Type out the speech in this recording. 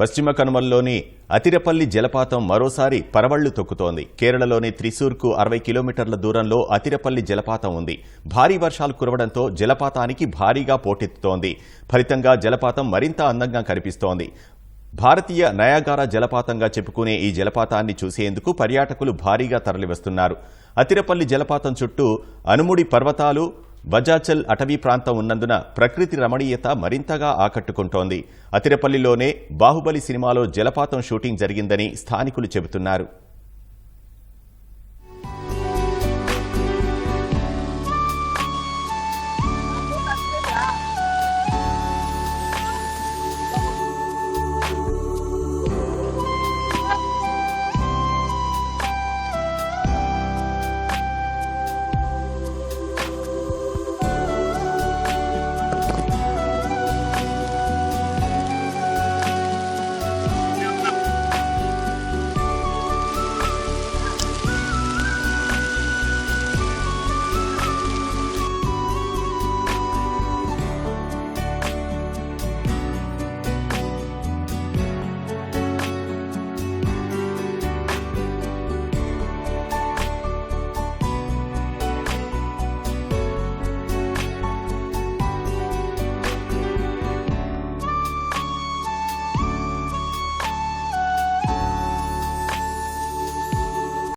పశ్చిమ కనుమల్లోని అతిరపల్లి జలపాతం మరోసారి పరవళ్ళు తొక్కుతోంది. కేరళలోని త్రిశూర్కు అరవై కిలోమీటర్ల దూరంలో అతిరపల్లి జలపాతం ఉంది. భారీ వర్షాలు కురవడంతో జలపాతానికి భారీగా పోటెత్తుతోంది. ఫలితంగా జలపాతం మరింత అందంగా కనిపిస్తోంది. భారతీయ నయాగారా జలపాతంగా చెప్పుకునే ఈ జలపాతాన్ని చూసేందుకు పర్యాటకులు భారీగా తరలివస్తున్నారు. అతిరపల్లి జలపాతం చుట్టూ అనుముడి పర్వతాలు బజాచల్ అటవీ ప్రాంతం ఉన్నందున ప్రకృతి రమణీయత మరింతగా ఆకట్టుకుంటోంది. అతిరపల్లిలోనే బాహుబలి సినిమాలో జలపాతం షూటింగ్ జరిగిందని స్థానికులు చెబుతున్నారు.